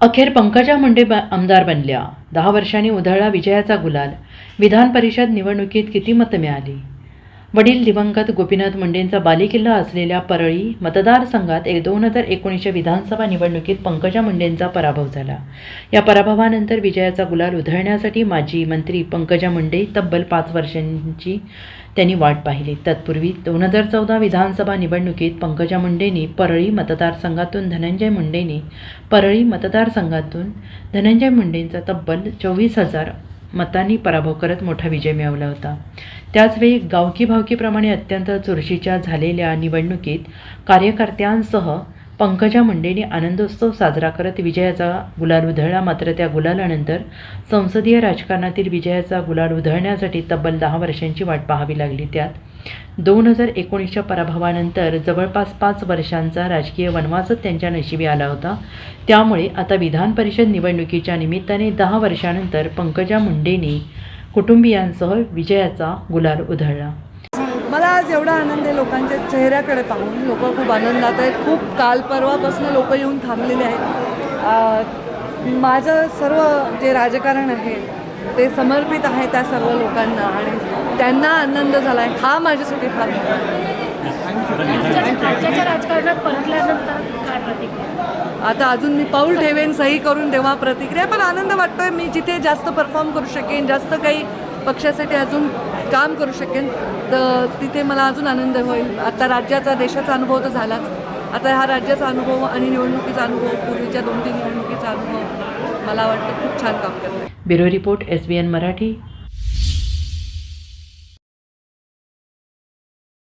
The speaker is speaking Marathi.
अखेर पंकजा मुंडे ब- आमदार बनल्या. दहा वर्षांनी उधळला विजयाचा गुलाल. विधान परिषद निवडणुकीत किती मतं मिळाली? वडील दिवंगत गोपीनाथ मुंडेंचा बालेकिल्ला असलेल्या परळी मतदारसंघात एक दोन हजार एकोणीसच्या विधानसभा निवडणुकीत पंकजा मुंडेंचा पराभव झाला. या पराभवानंतर विजयाचा गुलाल उधळण्यासाठी माजी मंत्री पंकजा मुंडे तब्बल पाच वर्षांची त्यांनी वाट पाहिली. तत्पूर्वी दोन हजार चौदा विधानसभा निवडणुकीत पंकजा मुंडेंनी परळी मतदारसंघातून धनंजय मुंडेंनी परळी मतदारसंघातून धनंजय मुंडेंचा तब्बल चोवीस हजार मतांनी पराभव करत मोठा विजय मिळवला होता. त्याचवेळी गावकी भावकीप्रमाणे अत्यंत चुरशीच्या झालेल्या निवडणुकीत कार्यकर्त्यांसह पंकजा मुंडेंनी आनंदोत्सव साजरा करत विजयाचा गुलाल उधळला. मात्र त्या गुलालानंतर संसदीय राजकारणातील विजयाचा गुलाल उधळण्यासाठी तब्बल दहा वर्षांची वाट पाहावी लागली. त्यात दोन हजार एकोणीसच्या पराभवानंतर जवळपास पाच वर्षांचा राजकीय वनवासच त्यांच्या नशिबी आला होता. त्यामुळे आता विधान परिषद निवडणुकीच्या निमित्ताने दहा वर्षानंतर पंकजा मुंडेंनी कुटुंबियांसह विजयाचा गुलाल उधळला. मला आज एवढा आनंद आहे लोकांच्या चेहऱ्याकडे पाहून. लोक खूप आनंदात आहेत. खूप काल परवापासून लोक येऊन थांबलेले आहेत. माझं सर्व जे राजकारण आहे ते समर्पित आहे त्या सर्व लोकांना आणि त्यांना आनंद झाला आहे हा माझ्यासाठी फार मोठा आनंद आहे. राज्याच्या राज्याच्या राजकारणात परतल्यानंतर काय प्रतिक्रिया? आता अजून मी पाऊल ठेवेन सही करून तेव्हा प्रतिक्रिया. पण आनंद वाटतोय मी जिथे जास्त परफॉर्म करू शकेन जास्त काही पक्षासाठी अजून काम करू शकेन तर तिथे मला अजून आनंद होईल. आता राज्याचा देशाचा अनुभव तर झालाच. आता हा राज्याचा अनुभव आणि निवडणुकीचा अनुभव पूर्वीच्या दोन तीन निवडणुकीचा अनुभव मला वाटतं खूप छान काम करतो bureau report S B N Marathi.